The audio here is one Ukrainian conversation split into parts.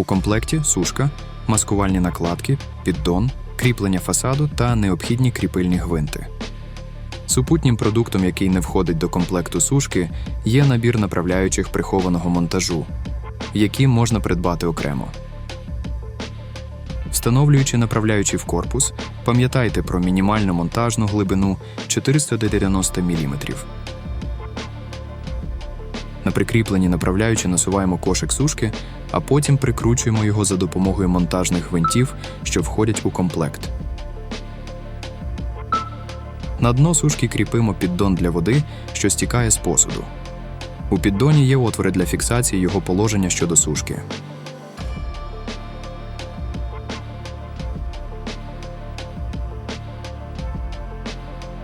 У комплекті сушка, маскувальні накладки, піддон, кріплення фасаду та необхідні кріпильні гвинти. Супутнім продуктом, який не входить до комплекту сушки, є набір направляючих прихованого монтажу, які можна придбати окремо. Встановлюючи направляючий в корпус, пам'ятайте про мінімальну монтажну глибину 490 мм. На прикріпленні направляючі насуваємо кошик сушки, а потім прикручуємо його за допомогою монтажних гвинтів, що входять у комплект. На дно сушки кріпимо піддон для води, що стікає з посуду. У піддоні є отвори для фіксації його положення щодо сушки.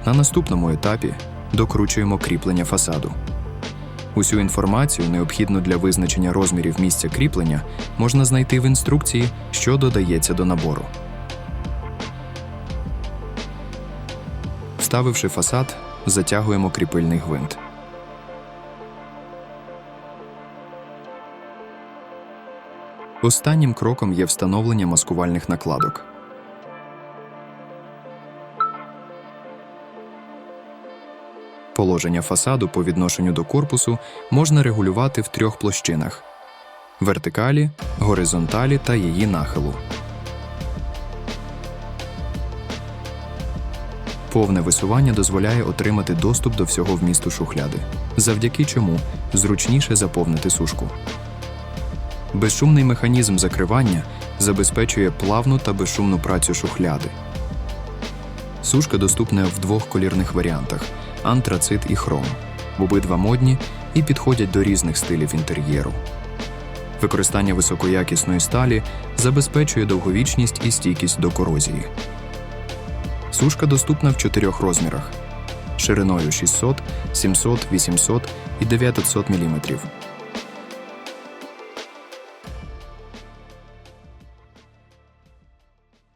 На наступному етапі докручуємо кріплення фасаду. Усю інформацію, необхідну для визначення розмірів місця кріплення, можна знайти в інструкції, що додається до набору. Вставивши фасад, затягуємо кріпильний гвинт. Останнім кроком є встановлення маскувальних накладок. Положення фасаду по відношенню до корпусу можна регулювати в трьох площинах: вертикалі, горизонталі та її нахилу. Повне висування дозволяє отримати доступ до всього вмісту шухляди, завдяки чому зручніше заповнити сушку. Безшумний механізм закривання забезпечує плавну та безшумну працю шухляди. Сушка доступна в двох колірних варіантах антрацит і хром. Обидва модні і підходять до різних стилів інтер'єру. Використання високоякісної сталі забезпечує довговічність і стійкість до корозії. Сушка доступна в чотирьох розмірах: шириною 600, 700, 800 і 900 мм,